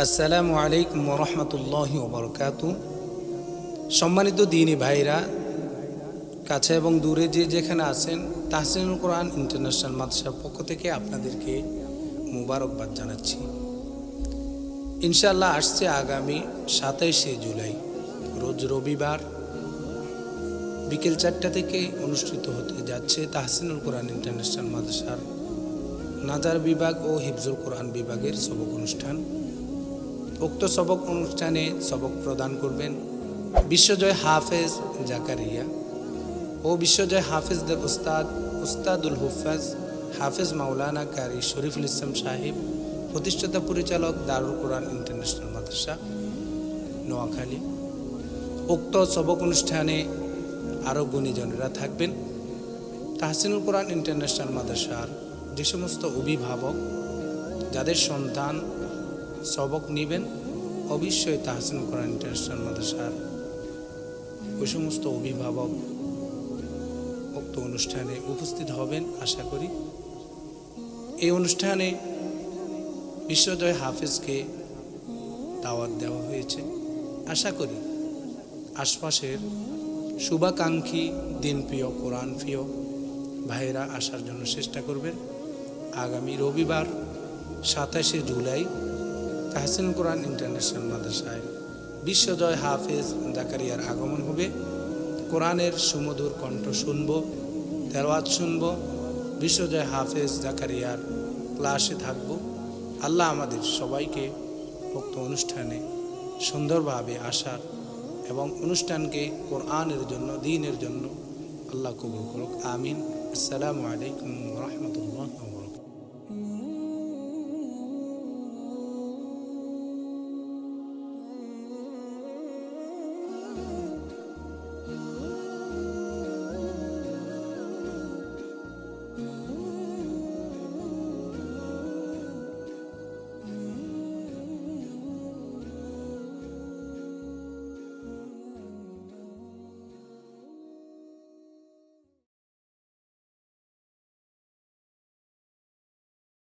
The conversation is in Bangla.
আসসালামু আলাইকুম রহমতুল্লাহ ওবরকাত। সম্মানিত দিনী ভাইরা, কাছে এবং দূরে যে যেখানে আছেন, তাহসিনুল কোরআন ইন্টারন্যাশনাল মাদ্রাসার পক্ষ থেকে আপনাদেরকে মুবারকবাদ জানাচ্ছি। ইনশাল্লাহ আসছে আগামী সাতাইশে জুলাই, রোজ রবিবার বিকেল চারটা থেকে অনুষ্ঠিত হতে যাচ্ছে তাহসিনুল কোরআন ইন্টারন্যাশনাল মাদ্রাসার নাজার বিভাগ ও হিফজুল কোরআন বিভাগের সবক অনুষ্ঠান। উক্ত সবক অনুষ্ঠানে সবক প্রদান করবেন বিশ্বজয় হাফেজ জাকারিয়া ও বিশ্বজয় হাফেজদের উস্তাদ উস্তাদুল হুফাজ হাফেজ মাওলানা কারি শরীফুল ইসলাম সাহেব, প্রতিষ্ঠাতা পরিচালক দারুল কোরআন ইন্টারন্যাশনাল মাদ্রাসা, নোয়াখালী। উক্ত সবক অনুষ্ঠানে আরও গুণীজনেরা থাকবেন। তাহসিনুল কোরআন ইন্টারন্যাশনাল মাদ্রাসার যে সমস্ত অভিভাবক, যাদের সন্তান সবক নেবেন, অবশ্যই তাহসিন কোরআন ইন্টারন্যাশনাল মাদ্রাসার ওই সমস্ত অভিভাবক উক্ত অনুষ্ঠানে উপস্থিত হবেন, আশা করি। এই অনুষ্ঠানে বিশ্বজয় হাফিজকে দাওয়াত দেওয়া হয়েছে। আশা করি আশপাশের শুভাকাঙ্ক্ষী দিনপ্রিয় কোরআন প্রিয় ভাইয়েরা আসার জন্য চেষ্টা করবেন। আগামী রবিবার সাতাশে জুলাই তাহসিন কোরআন ইন্টারন্যাশনাল মাদ্রাসায় বিশ্বজয় হাফেজ জাকারিয়ার আগমন হবে। কোরআনের সুমধুর কণ্ঠ শুনব, তেলাওয়াত শুনব, বিশ্বজয় হাফেজ জাকারিয়ার ক্লাসে থাকব। আল্লাহ আমাদের সবাইকে উক্ত অনুষ্ঠানে সুন্দরভাবে আসার এবং অনুষ্ঠানকে কোরআনের জন্য, দিনের জন্য আল্লাহ কবুল করুক। আমিন। আসসালামু আলাইকুম রহমতুল্লাহ